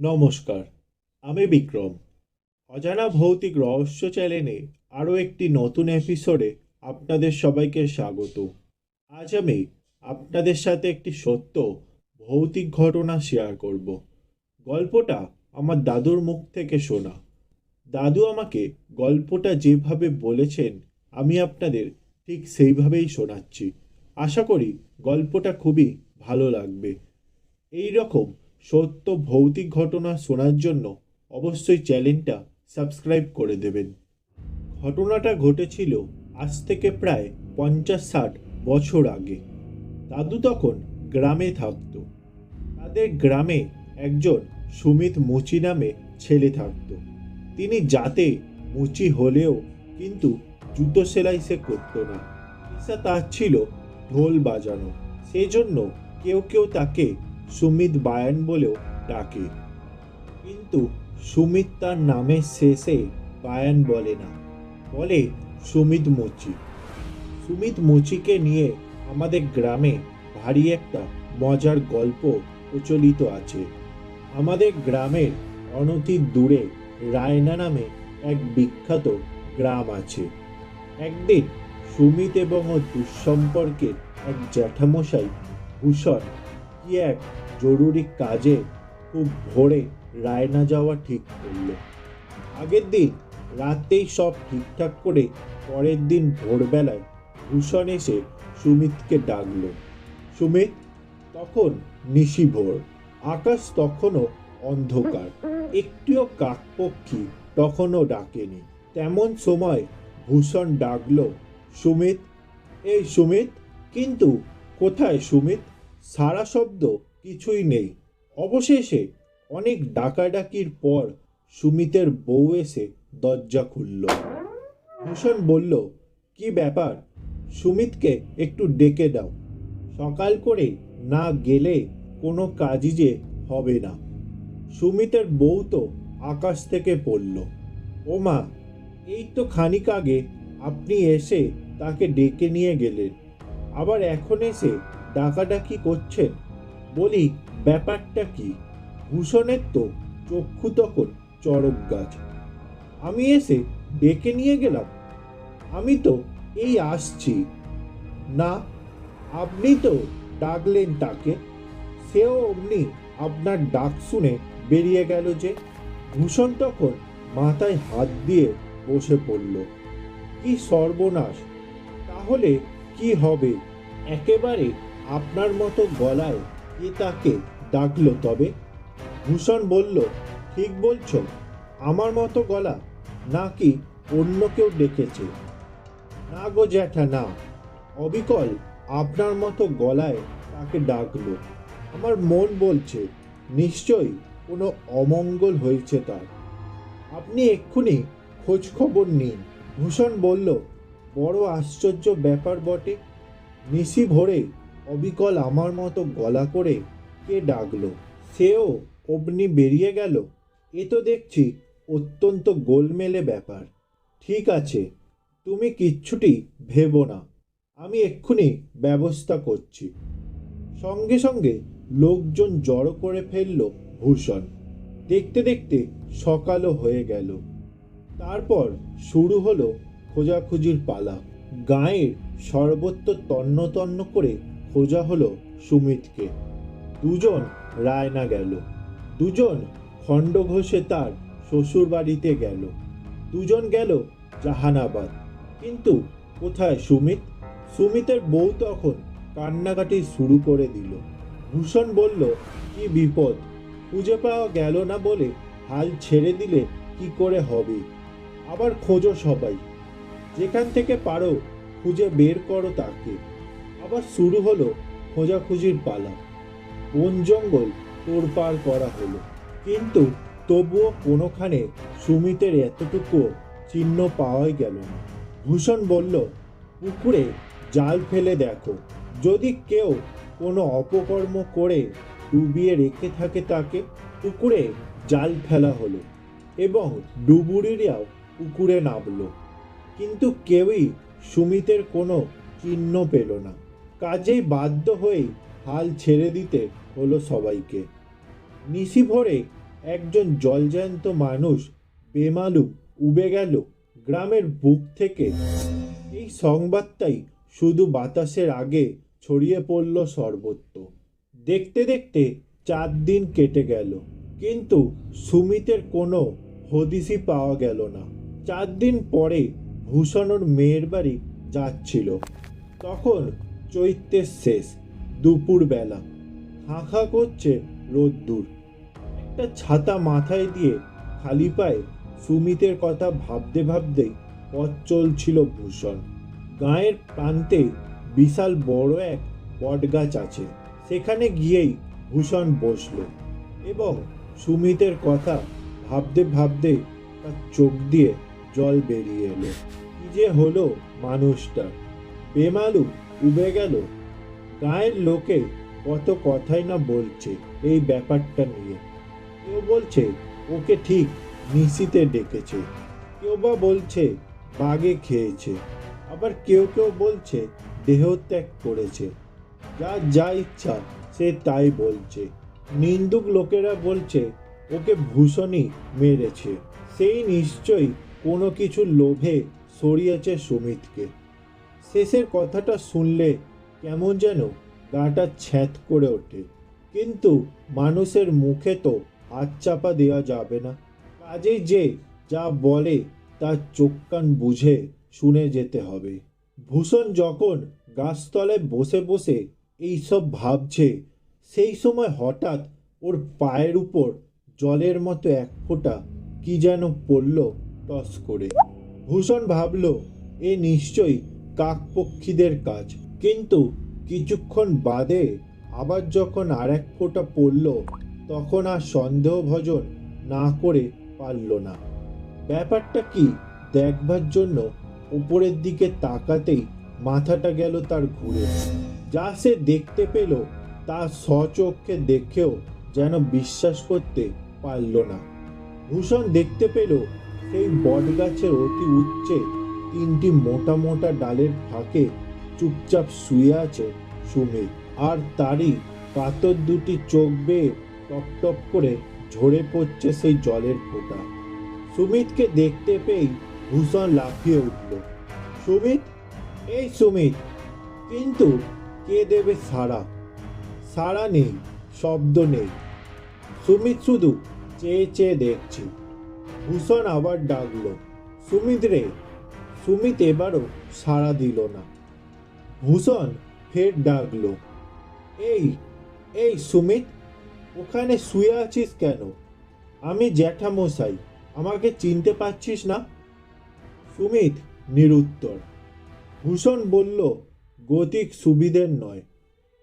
নমস্কার, আমি বিক্রম। অজানা ভৌতিক রহস্য চ্যানেলে আরও একটি নতুন এপিসোডে আপনাদের সবাইকে স্বাগত। আজ আমি আপনাদের সাথে একটি সত্য, ভৌতিক ঘটনা শেয়ার করব। গল্পটা আমার দাদুর মুখ থেকে শোনা। দাদু আমাকে গল্পটা যেভাবে বলেছেন, আমি আপনাদের ঠিক সেইভাবেই শোনাচ্ছি। আশা করি গল্পটা খুবই ভালো লাগবে। এই রকম সত্য ভৌতিক ঘটনা শোনার জন্য অবশ্যই চ্যানেলটা সাবস্ক্রাইব করে দেবেন। ঘটনাটা ঘটেছিল আজ থেকে প্রায় পঞ্চাশ ষাট বছর আগে। দাদু তখন গ্রামে থাকতো। তাদের গ্রামে একজন সুমিত মুচি নামে ছেলে থাকতো। তিনি যাতে মুচি হলেও কিন্তু জুতো সেলাই সে করতো না। পেশা তার ছিল ঢোল বাজানো। সেজন্য কেউ কেউ তাকে সুমিত বায়ান বলেও ডাকে। কিন্তু সুমিত তার নামের শেষে বায়ান বলে না, বলে সুমিত মুচি। সুমিত মুচিকে নিয়ে আমাদের গ্রামে ভারী একটা মজার গল্প প্রচলিত আছে। আমাদের গ্রামের অনতি দূরে রায়না নামে এক বিখ্যাত গ্রাম আছে। একদিন সুমিত এবং ওর দুঃসম্পর্কের এক জ্যাঠামশাই ভূষণ কি এক জরুরি কাজে খুব ভোরে রায়না যাওয়া ঠিক করল। আগের দিন রাতেই সব ঠিকঠাক করে পরের দিন ভোরবেলায় ভূষণ এসে সুমিতকে ডাকলো। সুমিত, তখন নিশি ভোর, আকাশ তখনও অন্ধকার, একটিও কাকপক্ষী তখনও ডাকেনি। তেমন সময় ভূষণ ডাকলো, সুমিত, এই সুমিত, কিন্তু কোথায় সুমিত? সারা শব্দ কিছুই নেই। অবশেষে অনেক ডাকাডাকির পর সুমিতের বউ এসে দরজা খুলল। ভূষণ বলল, কি ব্যাপার? সুমিতকে একটু ডেকে দাও। সকাল করে না গেলে কোনো কাজই যে হবে না। সুমিতের বউ তো আকাশ থেকে পড়ল। ও মা, এই তো খানিক আগে আপনি এসে তাকে ডেকে নিয়ে গেলেন। আবার এখন এসে ডাকাডাকি করছেন? বলি, ব্যাপারটা কি? ভূষণের তো চক্ষু তখন চড়ক গাছ। আমি এসে ডেকে নিয়ে গেলাম। আমি তো এই আসছি। না, আপনি তো ডাকলেন তাকে। সেও অমনি আপনার ডাক শুনে বেরিয়ে গেল যে, ভূষণ তখন মাথায় হাত দিয়ে বসে পড়ল। কি সর্বনাশ! তাহলে কি হবে? একেবারে আপনার মতো গলায় কে তাকে ডাকলো তবে। ভূষণ বলল, ঠিক বলছ, আমার মতো গলা নাকি অন্য কেউ ডেকেছে? না গো জ্যাঠা, না। অবিকল আপনার মতো গলায় তাকে ডাকলো। আমার মন বলছে, নিশ্চয়ই কোনো অমঙ্গল হয়েছে তার। আপনি এক্ষুনি খোঁজখবর নিন। ভূষণ বলল, বড় আশ্চর্য ব্যাপার বটে। নিশি ভোরে অবিকল আমার মতো গলা করে কে ডাকলো? সেও অবনি বেরিয়ে গেল। এ তো দেখছি অত্যন্ত গোলমেলে ব্যাপার। ঠিক আছে, তুমি কিচ্ছুটি ভেবো না। আমি এক্ষুনি ব্যবস্থা করছি। সঙ্গে সঙ্গে লোকজন জড়ো করে ফেলল ভূষণ। দেখতে দেখতে সকালও হয়ে গেল। তারপর শুরু হলো খোঁজাখুঁজির পালা। গাঁয়ের সর্বত্র তন্ন তন্ন করে খোঁজা হলো সুমিতকে। দুজন রায়না গেল। দুজন খণ্ড ঘোষে তার শ্বশুর বাড়িতে গেল। দুজন গেল জাহানাবাদ। কিন্তু কোথায় সুমিত? সুমিতের বউ তখন কান্নাকাটি শুরু করে দিল। ভূষণ বলল, কি বিপদ? খুঁজে পাওয়া গেল না বলে হাল ছেড়ে দিলে কি করে হবে? আবার খোঁজো সবাই। যেখান থেকে পারো খুঁজে বের করো তাকে। আবার শুরু হলো খোঁজাখুঁজির পালা। বন জঙ্গল তোড়পাড় করা হলো। কিন্তু তবুও কোনোখানে সুমিতের এতটুকু চিহ্ন পাওয়াই গেল না। ভূষণ বলল, পুকুরে জাল ফেলে দেখো। যদি কেউ কোনো অপকর্ম করে ডুবিয়ে রেখে থাকে তাকে পুকুরে জাল ফেলা হলো এবং ডুবুরিরাও পুকুরে নামলো। কিন্তু কেউই সুমিতের কোনো চিহ্ন পেল না। কাজেই বাধ্য হয়েই হাল ছেড়ে দিতে হলো সবাইকে। নিশি ভোরে একজন জলজ্যান্ত মানুষ বেমালুম উবে গেল গ্রামের বুক থেকে। এই সংবাদটাই শুধু বাতাসের আগে ছড়িয়ে পড়ল সর্বত্র। দেখতে দেখতে চার দিন কেটে গেল, কিন্তু সুমিতের কোনো হদিসই পাওয়া গেল না। চার দিন পরে ভূষণর মেয়ের বাড়ি যাচ্ছিল। তখন চৈত্রের শেষ, দুপুরবেলা। হাঁকা করছে রোদ্দুর। একটা ছাতা মাথায় দিয়ে খালি পায়ে সুমিতের কথা ভাবতে ভাবতেই পথ চলছিল ভূষণ। গায়ের প্রান্তে বিশাল বড় এক বটগাছ আছে। সেখানে গিয়েই ভূষণ বসল এবং সুমিতের কথা ভাবতে ভাবতে তার চোখ দিয়ে জল বেরিয়ে এলো। কি যে হলো মানুষটা! বেমালুম উবে গেল। গায়ের লোকে কত কথাই না বলছে এই ব্যাপারটা নিয়ে। কেউ বলছে, ওকে ঠিক নিশিতে ডেকেছে। কেউ বা বলছে, বাগে খেয়েছে। আবার কেউ কেউ বলছে, দেহত্যাগ করেছে। যা যা ইচ্ছা সে তাই বলছে। নিন্দুক লোকেরা বলছে, ওকে ভূষণই মেরেছে। সেই নিশ্চয়ই কোনো কিছুর লোভে সরিয়েছে সুমিতকে। শেষের কথাটা শুনলে কেমন যেন গাটা ছ্যাঁত করে ওঠে। কিন্তু মানুষের মুখে তো হাত চাপা দেওয়া যাবে না। কাজেই যে যা বলে তার চোখ কান বুঝে শুনে যেতে হবে। ভূষণ যখন গাছতলায় বসে বসে এইসব ভাবছে, সেই সময় হঠাৎ ওর পায়ের উপর জলের মতো এক ফোঁটা কি যেন পড়ল টস করে। ভূষণ ভাবল, এ নিশ্চয়ই কাকপক্ষীদের কাজ। কিন্তু কিছুক্ষণ বাদে আবার যখন আর এক ফোঁটা পড়ল, তখন আর সন্দেহভজন না করে পারল না। ব্যাপারটা কি দেখবার জন্য উপরের দিকে তাকাতেই মাথাটা গেল তার ঘুরে। যা সে দেখতে পেল, তা স্বচক্ষে দেখেও যেন বিশ্বাস করতে পারল না। ভূষণ দেখতে পেল সেই বটগাছের অতি উচ্চে তিনটি মোটা মোটা ডালের ফাঁকে চুপচাপ শুয়ে আছে সুমিত আর তারই কাতর দুটি চোখ বেয়ে টপ টপ করে ঝরে পড়ছে সেই জলের ফোঁটা। সুমিতকে দেখতে পেয়েই ভূষণ লাফিয়ে উঠল। সুমিত? এই সুমিত, কিন্তু কে দেবে সাড়া? সাড়া নেই, শব্দ নেই। সুমিত শুধু চেয়ে চেয়ে দেখছি। ভূষণ আবার ডাকলো, সুমিত রে সুমিত এবারও সাড়া দিল না। ভূষণ ফের ডাকলো, এই এই সুমিত, ওখানে শুয়ে আছিস কেন? আমি জ্যাঠামশাই, আমাকে চিনতে পারছিস না? সুমিত নিরুত্তর, ভূষণ বলল, গতিক সুবিধের নয়,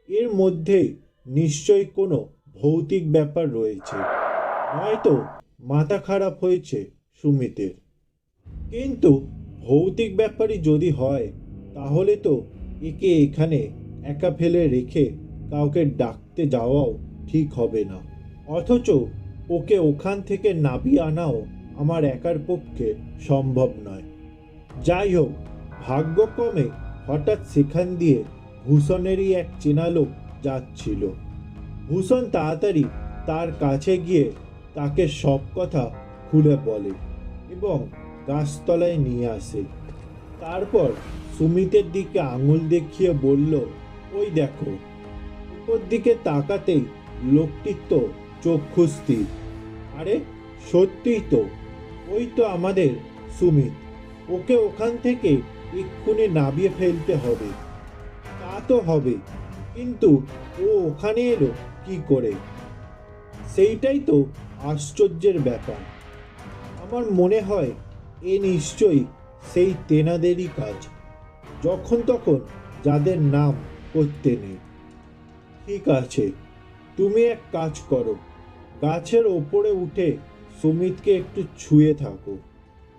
এর মধ্যে নিশ্চয়ই কোনো ভৌতিক ব্যাপার রয়েছে। নয়তো মাথা খারাপ হয়েছে সুমিতের। কিন্তু ভৌতিক ব্যাপারই যদি হয়, তাহলে তো একে এখানে একা ফেলে রেখে কাউকে ডাকতে যাওয়াও ঠিক হবে না। অথচ ওকে ওখান থেকে নাবিয়ে আনাও আমার একার পক্ষে সম্ভব নয়। যাই হোক, ভাগ্যক্রমে হঠাৎ সেখান দিয়ে ভূষণেরই এক চেনা লোক যাচ্ছিল। ভূষণ তাড়াতাড়ি তার কাছে গিয়ে তাকে সব কথা খুলে বলে এবং গাছতলায় নিয়ে আসে। তারপর সুমিতের দিকে আঙুল দেখিয়ে বলল, ওই দেখো উপর দিকে তাকাতেই লোকটির তো চক্ষু স্থির। আরে, সত্যিই তো, ওই তো আমাদের সুমিত। ওকে ওখান থেকে এক্ষুনি নামিয়ে ফেলতে হবে। তা তো হবে, কিন্তু ও ওখানে এলো কি করে? সেইটাই তো আশ্চর্যের ব্যাপার। আমার মনে হয় এ নিশ্চয়ই সেই তেনাদেরই কাজ। যখন তখন যাদের নাম করতে নেই। ঠিক আছে, তুমি এক কাজ করো। গাছের ওপরে উঠে সুমিতকে একটু ছুঁয়ে থাকো।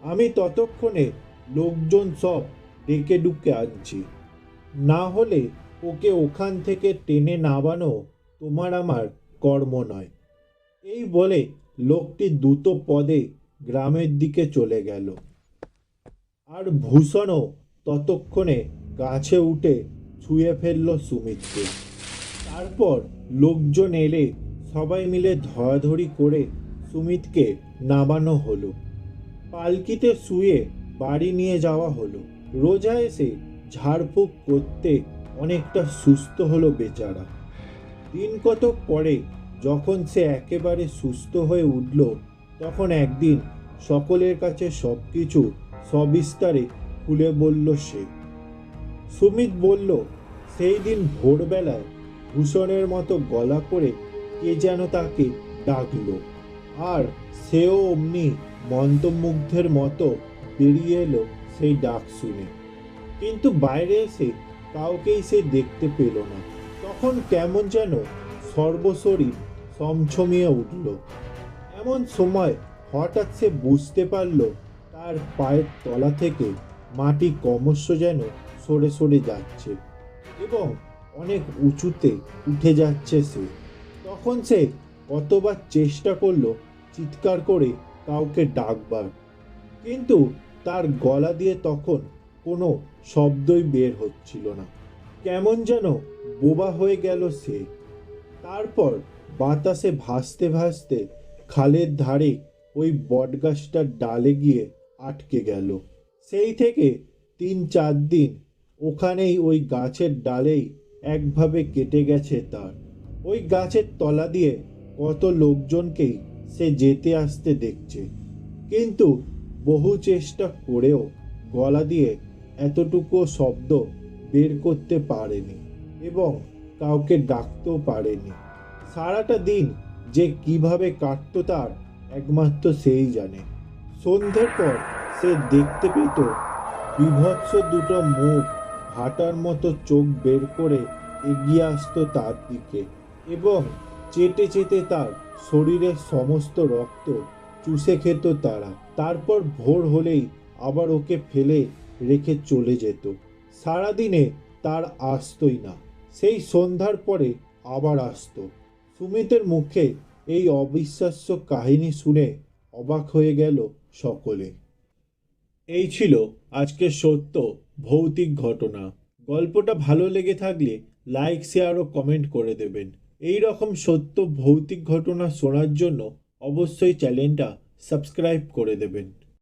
আমি ততক্ষণে লোকজন সব ডেকে ডুকে আনছি। না হলে ওকে ওখান থেকে টেনে নামানো তোমার আমার কর্ম নয়। এই বলে লোকটি দ্রুত পদে গ্রামের দিকে চলে গেল। আর ভূষণও ততক্ষণে গাছে উঠে ছুঁয়ে ফেলল সুমিতকে। তারপর লোকজন এলে সবাই মিলে ধরাধরি করে সুমিতকে নামানো হলো। পালকিতে শুয়ে বাড়ি নিয়ে যাওয়া হলো। রোজা এসে ঝাড়ফুঁক করতে অনেকটা সুস্থ হলো বেচারা। দিন কত পরে যখন সে একেবারে সুস্থ হয়ে উঠল তখন একদিন সকলের কাছে সব কিছু সবিস্তারে খুলে বলল সে। সুমিত বলল, সেই দিন ভোরবেলায় ভূষণের মতো গলা করে কে যেন তাকে ডাকলো আর সেও অমনি মন্ত্রমুগ্ধের মতো বেরিয়ে এলো সেই ডাক শুনে। কিন্তু বাইরে এসে কাউকেই সে দেখতে পেল না। তখন কেমন যেন সর্বশরীর সমছমিয়ে উঠল। এমন সময় হঠাৎ সে বুঝতে পারল তার পায়ের তলা থেকে মাটি ক্রমশ যেন সরে সরে যাচ্ছে এবং অনেক উঁচুতে উঠে যাচ্ছে সে। তখন সে কতবার চেষ্টা করল চিৎকার করে কাউকে ডাকবার, কিন্তু তার গলা দিয়ে তখন কোনো শব্দই বের হচ্ছিল না। কেমন যেন বোবা হয়ে গেল সে। তারপর বাতাসে ভাসতে ভাসতে খালের ধারে ওই বটগাছটার ডালে গিয়ে আটকে গেল। সেই থেকে তিন চার দিন ওখানেই ওই গাছের ডালেই একভাবে কেটে গেছে তার। ওই গাছের তলা দিয়ে কত লোকজনকেই সে যেতে আসতে দেখছে। কিন্তু বহু চেষ্টা করেও গলা দিয়ে এতটুকু শব্দ বের করতে পারেনি এবং কাউকে ডাকতেও পারেনি। সারাটা দিন যে কীভাবে কাটতো তার, একমাত্র সেই জানে। সন্ধ্যের পর সে দেখতে পেত বিভৎস দুটো মুখ হাঁটার মতো চোখ বের করে এগিয়ে আসতো তার দিকে এবং চেটে চেটে তার শরীরের সমস্ত রক্ত চুষে খেত তারা। তারপর ভোর হলেই আবার ওকে ফেলে রেখে চলে যেত। সারাদিনে তার আসতই না। সেই সন্ধ্যার পরে আবার আসতো। সুমিতের মুখে এই অবিশ্বাস্য কাহিনী শুনে অবাক হয়ে গেল সকলে। এই ছিল আজকে সত্য ভৌতিক ঘটনা। গল্পটা ভালো লেগে থাকলে লাইক, শেয়ার ও কমেন্ট করে দেবেন। এই রকম সত্য ভৌতিক ঘটনা শোনার জন্য অবশ্যই চ্যানেলটা সাবস্ক্রাইব করে দেবেন।